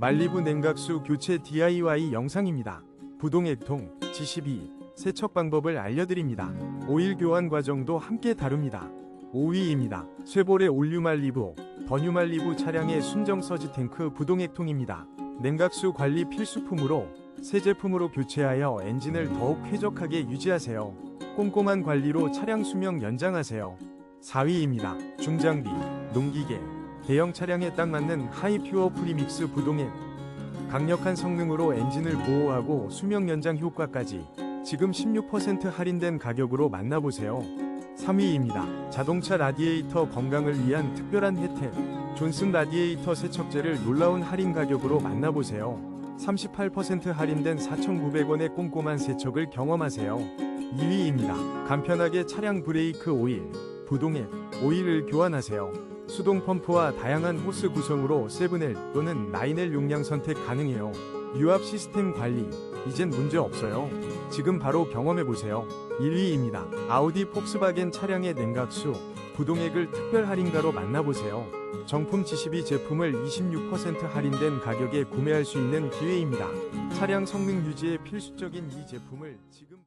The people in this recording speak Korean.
말리부 냉각수 교체 DIY 영상입니다. 부동 액통, G12, 세척 방법을 알려드립니다. 오일 교환 과정도 함께 다룹니다. 5위입니다. 쇠볼의 올유말리부, 버뉴말리부 차량의 순정 서지 탱크 부동 액통입니다. 냉각수 관리 필수품으로 새 제품으로 교체하여 엔진을 더욱 쾌적하게 유지하세요. 꼼꼼한 관리로 차량 수명 연장하세요. 4위입니다. 중장비, 농기계, 대형 차량에 딱 맞는 하이퓨어 프리믹스 부동액. 강력한 성능으로 엔진을 보호하고 수명 연장 효과까지 지금 16% 할인된 가격으로 만나보세요. 3위입니다. 자동차 라디에이터 건강을 위한 특별한 혜택. 존슨 라디에이터 세척제를 놀라운 할인 가격으로 만나보세요. 38% 할인된 4,900원의 꼼꼼한 세척을 경험하세요. 2위입니다. 간편하게 차량 브레이크 오일, 부동액, 오일을 교환하세요. 수동 펌프와 다양한 호스 구성으로 7L 또는 9L 용량 선택 가능해요. 유압 시스템 관리, 이젠 문제 없어요. 지금 바로 경험해보세요. 1위입니다. 아우디 폭스바겐 차량의 냉각수, 부동액을 특별 할인가로 만나보세요. 정품 G12 제품을 26% 할인된 가격에 구매할 수 있는 기회입니다. 차량 성능 유지에 필수적인 이 제품을 지금